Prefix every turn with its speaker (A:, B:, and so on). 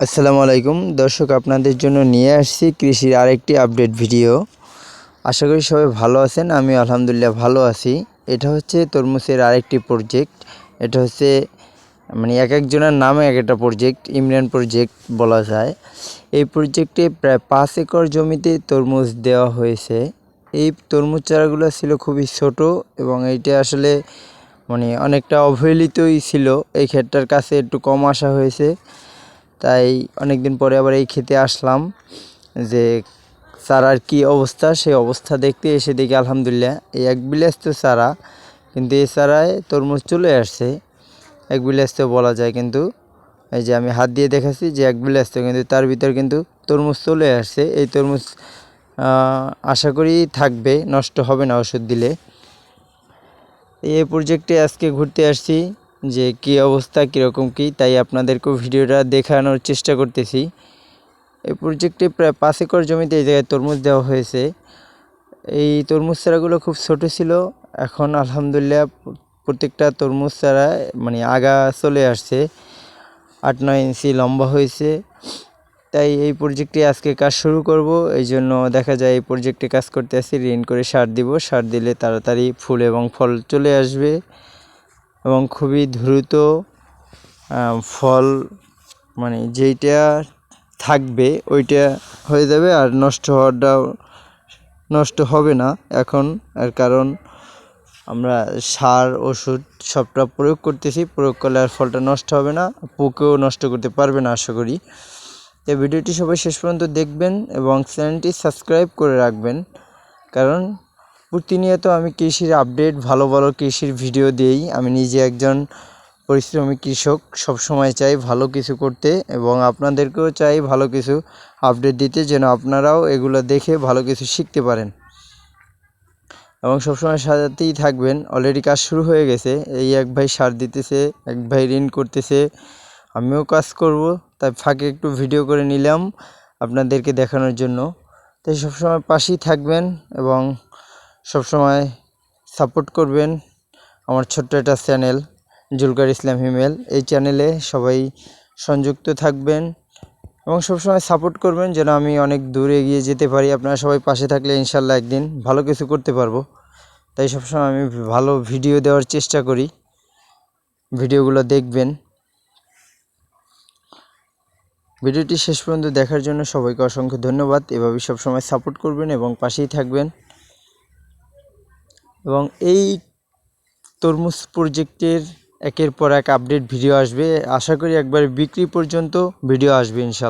A: আসসালামু আলাইকুম। দর্শক, আপনাদের জন্য নিয়ে আসছি কৃষির আরেকটি আপডেট ভিডিও আশা করি সবাই ভালো আছেন আমি আলহামদুলিল্লাহ ভালো আছি। এটা হচ্ছে তরমুজের আরেকটি প্রজেক্ট এটা হচ্ছে মানে এক একজনের নামে এক একটা প্রজেক্ট ইমরান প্রজেক্ট বলা যায়। এই প্রজেক্টে প্রায় পাঁচ একর জমিতে তরমুজ দেওয়া হয়েছে। এই তরমুজ চারাগুলো ছিল খুবই ছোট এবং এইটা আসলে মানে অনেকটা অবহেলিতই ছিল। এই ক্ষেতটার কাছে একটু কম আসা হয়েছে। তাই অনেক দিন পরে আবার এই খেতে আসলাম যে চারার কি অবস্থা? সেই অবস্থা দেখতে এসে দেখি আলহামদুলিল্লাহ, এই এক বিলাস তো চারা, কিন্তু এই চারায় তরমুজ চলে আসছে। এক বিলাস তো বলা যায় কিন্তু, এই যে আমি হাত দিয়ে দেখাচ্ছি যে এক বিলাস তো কিন্তু তার ভিতর কিন্তু তরমুজ চলে আসছে। এই তরমুজ আশা করি থাকবে, নষ্ট হবে না ওষুধ দিলে। এই প্রজেক্টে আজকে ঘুরতে আসছি। যে কি অবস্থা কীরকম কী, তাই আপনাদেরকেও ভিডিওটা দেখানোর চেষ্টা করতেছি। এই প্রজেক্টে প্রায় পাঁচ একর জমিতে এই জায়গায় তরমুজ দেওয়া হয়েছে। এই তরমুজ চারাগুলো খুব ছোট ছিল। এখন আলহামদুলিল্লাহ প্রত্যেকটা তরমুজ চারা মানে আগা চলে আসছে। আট, নয় ইঞ্চি লম্বা হয়েছে। তাই এই প্রজেক্টে আজকে কাজ শুরু করব। এই জন্য দেখা যায় এই প্রজেক্টে কাজ করতে আসি। ঋণ করে সার দিব। সার দিলে তাড়াতাড়ি ফুল এবং ফল চলে আসবে। এবং খুবই দ্রুত ফল মানে যেইটা থাকবে ওইটা হয়ে যাবে আর নষ্ট হওয়াটাও নষ্ট হবে না। এখন আর কারণ আমরা সার, ওষুধ সবটা প্রয়োগ করতেছি, প্রয়োগ করলে আর ফলটা নষ্ট হবে না, পোকেও নষ্ট করতে পারবে না আশা করি। তো ভিডিওটি সবাই শেষ পর্যন্ত দেখবেন এবং চ্যানেলটি সাবস্ক্রাইব করে রাখবেন, কারণ প্রতিনিয়ত আমি কৃষির আপডেট ভালো ভালো কৃষির ভিডিও দিই। আমি নিজে একজন পরিশ্রমী কৃষক সব সময় চাই ভালো কিছু করতে এবং আপনাদেরকেও চাই ভালো কিছু আপডেট দিতে যেন আপনারাও এগুলো দেখে ভালো কিছু শিখতে পারেন। এবং সবসময় সাজাতেই থাকবেন। অলরেডি কাজ শুরু হয়ে গেছে। এই এক ভাই সার দিতেছে, এক ভাই ঋণ করতেছে। আমিও কাজ করব, তাই ফাঁকে একটু ভিডিও করে নিলাম আপনাদেরকে দেখানোর জন্য। তাই সবসময় পাশেই থাকবেন এবং সবসময় সাপোর্ট করবেন আমার ছোট্ট একটা চ্যানেল, জুলকার ইসলাম হিমেল। এই চ্যানেলে সবাই সংযুক্ত থাকবেন এবং সবসময় সাপোর্ট করবেন যেন আমি অনেক দূরে এগিয়ে যেতে পারি। আপনারা সবাই পাশে থাকলে ইনশাল্লাহ একদিন ভালো কিছু করতে পারব। তাই সবসময় আমি ভালো ভিডিও দেওয়ার চেষ্টা করি। ভিডিওগুলো দেখবেন। ভিডিওটি শেষ পর্যন্ত দেখার জন্য সবাইকে অসংখ্য ধন্যবাদ। এভাবে সবসময় সাপোর্ট করবেন এবং পাশেই থাকবেন। এবং এই তরমুজ প্রজেক্টের একের পর এক আপডেট ভিডিও আসবে। আশা করি একবার বিক্রি পর্যন্ত ভিডিও আসবে, ইনশাল্লাহ।